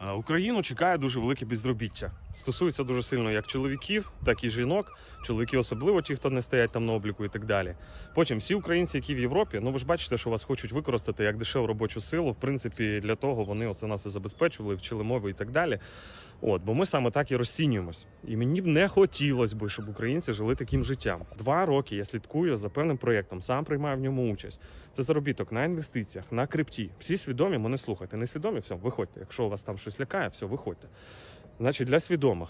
Е, Україну чекає дуже велике безробіття. Стосується дуже сильно як чоловіків, так і жінок. Чоловіки особливо ті, хто не стоять там на обліку і так далі. Потім всі українці, які в Європі, ну ви ж бачите, що вас хочуть використати як дешеву робочу силу. В принципі, для того вони оце нас і забезпечували, вчили мови і так далі. От, бо ми саме так і розцінюємось. І мені б не хотілося б, щоб українці жили таким життям. Два роки я слідкую за певним проєктом, сам приймаю в ньому участь. Це заробіток на інвестиціях, на крипті. Всі свідомі, мене слухайте. Не свідомі, все, виходьте. Якщо у вас там щось лякає, все, виходьте. Значить, для свідомих.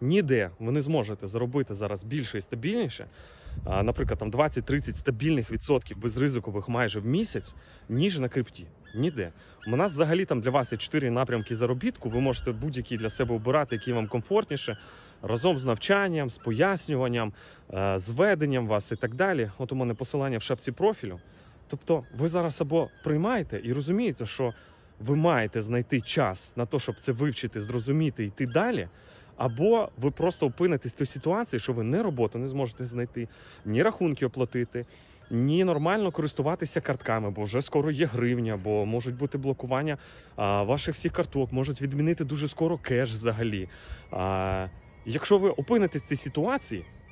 Ніде ви не зможете заробити зараз більше і стабільніше, наприклад, там 20-30 стабільних відсотків безризикових майже в місяць, ніж на крипті. Ніде. У нас взагалі там для вас є чотири напрямки заробітку. Ви можете будь-який для себе обирати, який вам комфортніше, разом з навчанням, з пояснюванням, е, з веденням вас і так далі. От у мене посилання в шапці профілю. Тобто, ви зараз або приймаєте і розумієте, що ви маєте знайти час на те, щоб це вивчити, зрозуміти йти далі. Або ви просто опинитесь в той ситуації, що ви не роботу не зможете знайти, ні рахунки оплатити, ні нормально користуватися картками, бо вже скоро є гривня, бо можуть бути блокування а, ваших всіх карток, можуть відмінити дуже скоро кеш взагалі. А, якщо ви опинитесь в цій ситуації,